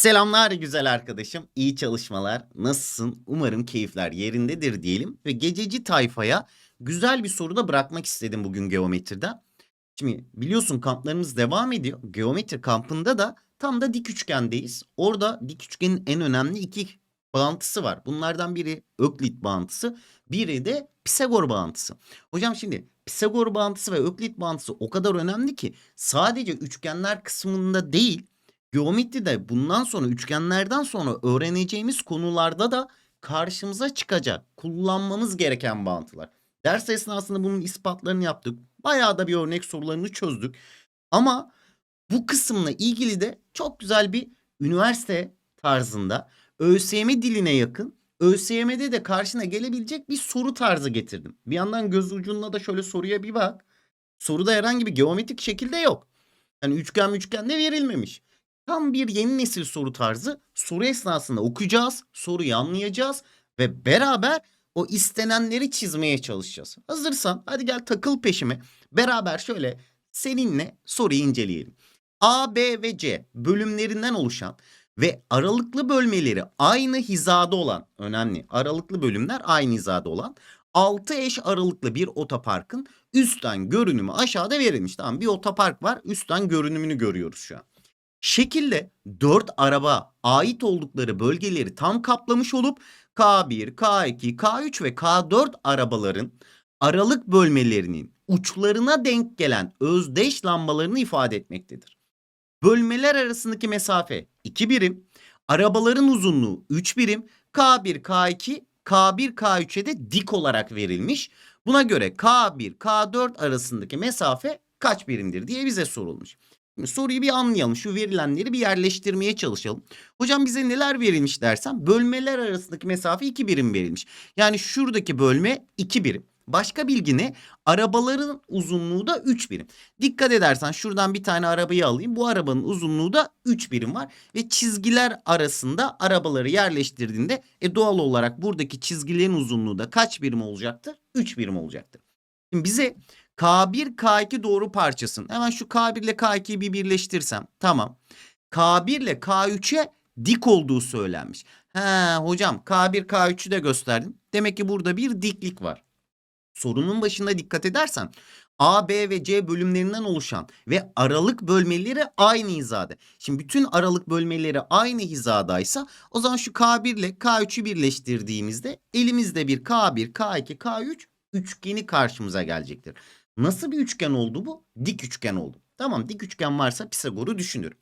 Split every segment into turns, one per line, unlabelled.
Selamlar güzel arkadaşım. İyi çalışmalar. Nasılsın? Umarım keyifler yerindedir diyelim. Ve gececi tayfaya güzel bir soru da bırakmak istedim bugün geometriden. Şimdi biliyorsun kamplarımız devam ediyor. Geometri kampında da tam da dik üçgendeyiz. Orada dik üçgenin en önemli iki bağıntısı var. Bunlardan biri Öklit bağıntısı, biri de Pisagor bağıntısı. Hocam şimdi Pisagor bağıntısı ve Öklit bağıntısı o kadar önemli ki sadece üçgenler kısmında değil, geometride bundan sonra üçgenlerden sonra öğreneceğimiz konularda da karşımıza çıkacak, kullanmamız gereken bağıntılar. Ders esnasında bunun ispatlarını yaptık. Bayağı da bir örnek sorularını çözdük. Ama bu kısımla ilgili de çok güzel bir üniversite tarzında ÖSYM diline yakın ÖSYM'de de karşına gelebilecek bir soru tarzı getirdim. Bir yandan göz ucunda da şöyle soruya bir bak. Soruda herhangi bir geometrik şekilde yok. Yani üçgen üçgen de verilmemiş. Tam bir yeni nesil soru tarzı. Soru esnasında okuyacağız, soruyu anlayacağız ve beraber o istenenleri çizmeye çalışacağız. Hazırsan hadi gel takıl peşime. Beraber şöyle seninle soruyu inceleyelim. A, B ve C bölümlerinden oluşan ve aralıklı bölmeleri aynı hizada olan önemli aralıklı bölümler aynı hizada olan 6 eş aralıklı bir otoparkın üstten görünümü aşağıda verilmiş. Tamam bir otopark var üstten görünümünü görüyoruz şu an. Şekilde 4 araba ait oldukları bölgeleri tam kaplamış olup K1, K2, K3 ve K4 arabaların aralık bölmelerinin uçlarına denk gelen özdeş lambalarını ifade etmektedir. Bölmeler arasındaki mesafe 2 birim, arabaların uzunluğu 3 birim, K1, K2, K1, K3'e de dik olarak verilmiş. Buna göre K1, K4 arasındaki mesafe kaç birimdir diye bize sorulmuş. Soruyu bir anlayalım. Şu verilenleri bir yerleştirmeye çalışalım. Hocam bize neler verilmiş dersem bölmeler arasındaki mesafe 2 birim verilmiş. Yani şuradaki bölme 2 birim. Başka bilgi ne? Arabaların uzunluğu da 3 birim. Dikkat edersen şuradan bir tane arabayı alayım. Bu arabanın uzunluğu da 3 birim var. Ve çizgiler arasında arabaları yerleştirdiğinde e doğal olarak buradaki çizgilerin uzunluğu da kaç birim olacaktır? 3 birim olacaktır. Şimdi bize K1 K2 doğru parçasın. Hemen şu K1 ile K2'yi bir birleştirsem. Tamam. K1 ile K3'e dik olduğu söylenmiş. He hocam K1 K3'ü de gösterdim. Demek ki burada bir diklik var. Sorunun başında dikkat edersen A, B ve C bölümlerinden oluşan ve aralık bölmeleri aynı hizada. Şimdi bütün aralık bölmeleri aynı hizadaysa o zaman şu K1 ile K3'ü birleştirdiğimizde elimizde bir K1, K2, K3 üçgeni karşımıza gelecektir. Nasıl bir üçgen oldu bu? Dik üçgen oldu. Tamam dik üçgen varsa Pisagor'u düşünürüm.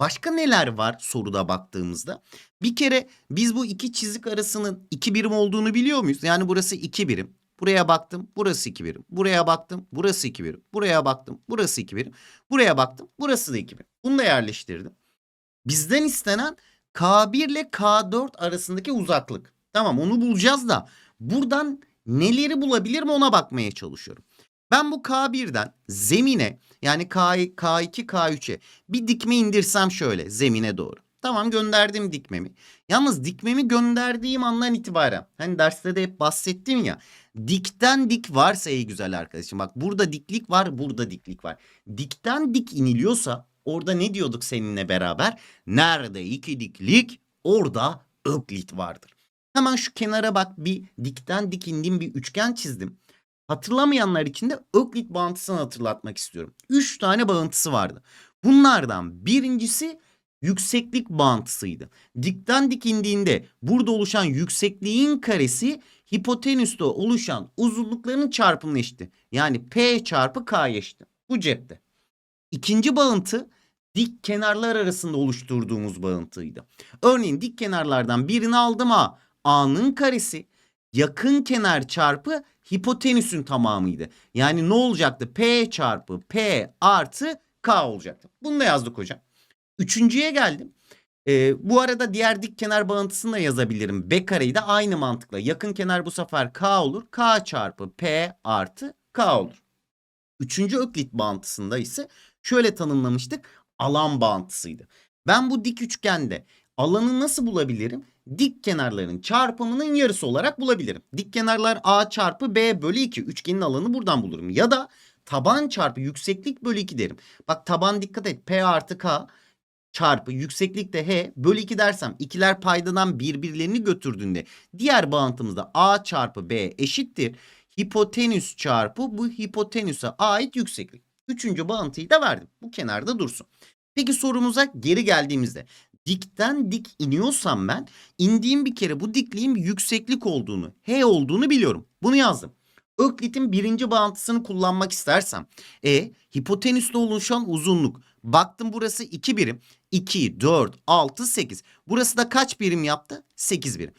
Başka neler var soruda baktığımızda? Bir kere biz bu iki çizik arasının iki birim olduğunu biliyor muyuz? Yani burası iki birim. Buraya baktım, burası iki birim. Buraya baktım, burası iki birim. Buraya baktım, burası iki birim. Buraya baktım, burası da iki birim. Bunu da yerleştirdim. Bizden istenen K1 ile K4 arasındaki uzaklık. Tamam onu bulacağız da buradan neleri bulabilirim ona bakmaya çalışıyorum. Ben bu K1'den zemine yani K, K2, K3'e bir dikme indirsem şöyle zemine doğru. Tamam gönderdim dikmemi. Yalnız dikmemi gönderdiğim andan itibaren hani derste de hep bahsettim ya. Dikten dik varsa ey güzel arkadaşım bak burada diklik var burada diklik var. Dikten dik iniliyorsa orada ne diyorduk seninle beraber? Nerede iki diklik orada öklit vardır. Hemen şu kenara bak bir dikten dik indiğim bir üçgen çizdim. Hatırlamayanlar için de Öklit bağıntısını hatırlatmak istiyorum. Üç tane bağıntısı vardı. Bunlardan birincisi yükseklik bağıntısıydı. Dikten dik indiğinde burada oluşan yüksekliğin karesi hipotenüste oluşan uzunlukların çarpımına eşitti. Yani P çarpı K eşitti. Bu cepte. İkinci bağıntı dik kenarlar arasında oluşturduğumuz bağıntıydı. Örneğin dik kenarlardan birini aldım A. A'nın karesi yakın kenar çarpı hipotenüsün tamamıydı. Yani ne olacaktı? P çarpı P artı K olacaktı. Bunu da yazdık hocam. Üçüncüye geldim. Ee, bu arada diğer dik kenar bağıntısını da yazabilirim. B kareyi de aynı mantıkla. Yakın kenar bu sefer K olur. K çarpı P artı K olur. Üçüncü öklit bağıntısında ise şöyle tanımlamıştık. Alan bağıntısıydı. Ben bu dik üçgende alanı nasıl bulabilirim? Dik kenarların çarpımının yarısı olarak bulabilirim. Dik kenarlar A çarpı B bölü 2. Üçgenin alanı buradan bulurum. Ya da taban çarpı yükseklik bölü 2 derim. Bak taban dikkat et. P artı K. çarpı yükseklik de h bölü 2 dersem ikiler paydadan birbirlerini götürdüğünde diğer bağıntımızda a çarpı b eşittir. Hipotenüs çarpı bu hipotenüse ait yükseklik. Üçüncü bağıntıyı da verdim. Bu kenarda dursun. Peki sorumuza geri geldiğimizde dikten dik iniyorsam ben indiğim bir kere bu dikliğin yükseklik olduğunu, h olduğunu biliyorum. Bunu yazdım. Öklit'in birinci bağıntısını kullanmak istersem. E hipotenüste oluşan uzunluk. Baktım burası 2 birim. 2, 4, 6, 8. Burası da kaç birim yaptı? 8 birim.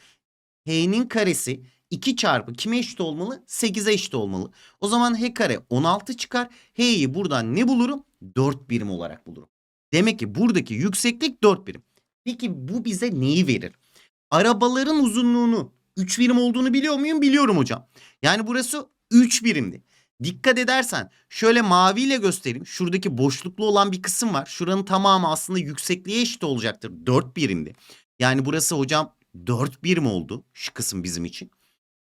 H'nin karesi 2 çarpı kime eşit olmalı? 8'e eşit olmalı. O zaman H kare 16 çıkar. H'yi buradan ne bulurum? 4 birim olarak bulurum. Demek ki buradaki yükseklik 4 birim. Peki bu bize neyi verir? Arabaların uzunluğunu 3 birim olduğunu biliyor muyum? Biliyorum hocam. Yani burası 3 birimdi. Dikkat edersen şöyle maviyle göstereyim. Şuradaki boşluklu olan bir kısım var. Şuranın tamamı aslında yüksekliğe eşit olacaktır. 4 birimdi. Yani burası hocam 4 birim oldu şu kısım bizim için.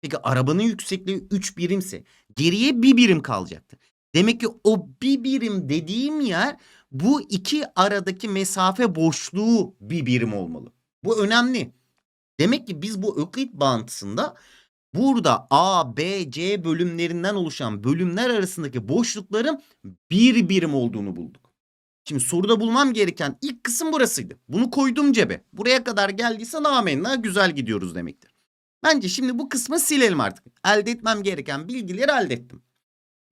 Peki arabanın yüksekliği 3 birimse geriye bir birim kalacaktı. Demek ki o bir birim dediğim yer bu iki aradaki mesafe boşluğu bir birim olmalı. Bu önemli. Demek ki biz bu öklit bağıntısında burada A, B, C bölümlerinden oluşan bölümler arasındaki boşlukların bir birim olduğunu bulduk. Şimdi soruda bulmam gereken ilk kısım burasıydı. Bunu koydum cebe. Buraya kadar geldiyse amenna güzel gidiyoruz demektir. Bence şimdi bu kısmı silelim artık. Elde etmem gereken bilgileri elde ettim.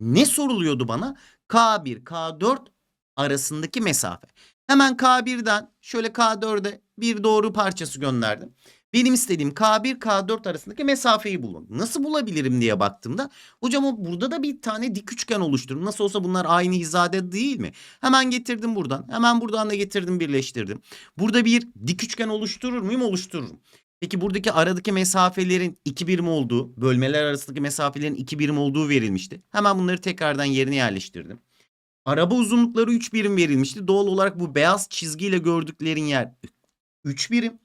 Ne soruluyordu bana? K1, K4 arasındaki mesafe. Hemen K1'den şöyle K4'e bir doğru parçası gönderdim. Benim istediğim K1, K4 arasındaki mesafeyi bulun. Nasıl bulabilirim diye baktığımda hocam o burada da bir tane dik üçgen oluşturum. Nasıl olsa bunlar aynı hizada değil mi? Hemen getirdim buradan. Hemen buradan da getirdim birleştirdim. Burada bir dik üçgen oluşturur muyum? Oluştururum. Peki buradaki aradaki mesafelerin iki birim olduğu, bölmeler arasındaki mesafelerin iki birim olduğu verilmişti. Hemen bunları tekrardan yerine yerleştirdim. Araba uzunlukları 3 birim verilmişti. Doğal olarak bu beyaz çizgiyle gördüklerin yer 3 birim.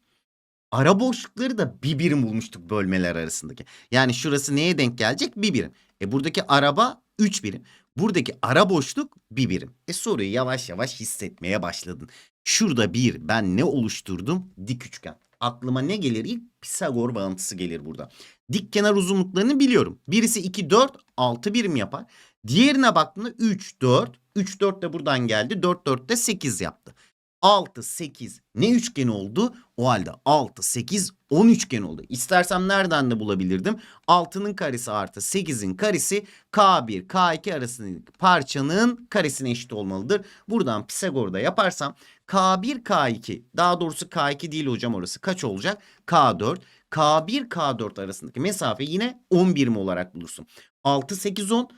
Ara boşlukları da bir birim bulmuştuk bölmeler arasındaki. Yani şurası neye denk gelecek? Bir birim. E buradaki araba 3 birim. Buradaki ara boşluk bir birim. E soruyu yavaş yavaş hissetmeye başladın. Şurada bir ben ne oluşturdum? Dik üçgen. Aklıma ne gelir? İlk Pisagor bağıntısı gelir burada. Dik kenar uzunluklarını biliyorum. Birisi 2, 4, 6 birim yapar. Diğerine baktığımda 3, 4. 3, 4 de buradan geldi. 4, 4 de 8 yaptı. 6, 8 ne üçgen oldu? O halde 6, 8, 10 üçgen oldu. İstersem nereden de bulabilirdim? 6'nın karesi artı 8'in karesi K1, K2 arasındaki parçanın karesine eşit olmalıdır. Buradan Pisagor'da yaparsam K1, K2 daha doğrusu K2 değil hocam orası kaç olacak? K4. K1, K4 arasındaki mesafe yine 10 birim olarak bulursun. 6, 8, 10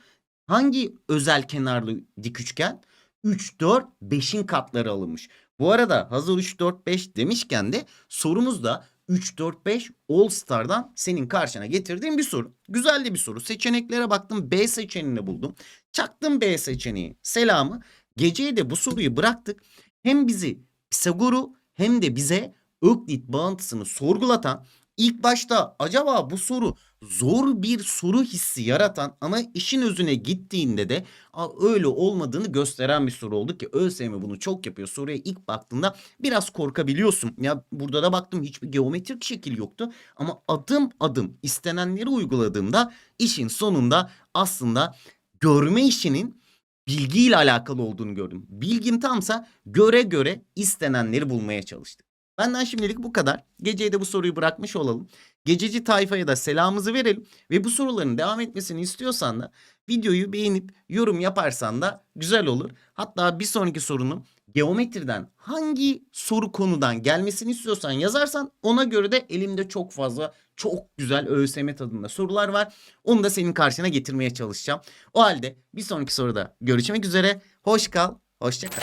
hangi özel kenarlı dik üçgen? 3, 4, 5'in katları alınmış. Bu arada hazır 3, 4, 5 demişken de sorumuzda 3, 4, 5 All Star'dan senin karşına getirdiğim bir soru. Güzel de bir soru. Seçeneklere baktım B seçeneğini buldum. Çaktım B seçeneği. Selamı. Geceye de bu soruyu bıraktık. Hem bizi Pisagor'u hem de bize Öklit bağıntısını sorgulatan ilk başta acaba bu soru zor bir soru hissi yaratan ama işin özüne gittiğinde de "Aa, öyle olmadığını gösteren bir soru oldu ki ÖSYM bunu çok yapıyor. Soruya ilk baktığında biraz korkabiliyorsun. Ya burada da baktım hiçbir geometrik şekil yoktu ama adım adım istenenleri uyguladığımda işin sonunda aslında görme işinin bilgiyle alakalı olduğunu gördüm. Bilgim tamsa göre göre istenenleri bulmaya çalıştım. Benden şimdilik bu kadar. Geceye de bu soruyu bırakmış olalım. Gececi tayfaya da selamımızı verelim. Ve bu soruların devam etmesini istiyorsan da videoyu beğenip yorum yaparsan da güzel olur. Hatta bir sonraki sorunu geometriden hangi soru konudan gelmesini istiyorsan yazarsan ona göre de elimde çok fazla çok güzel ÖSYM tadında sorular var. Onu da senin karşına getirmeye çalışacağım. O halde bir sonraki soruda görüşmek üzere. Hoş kal, hoşça kal.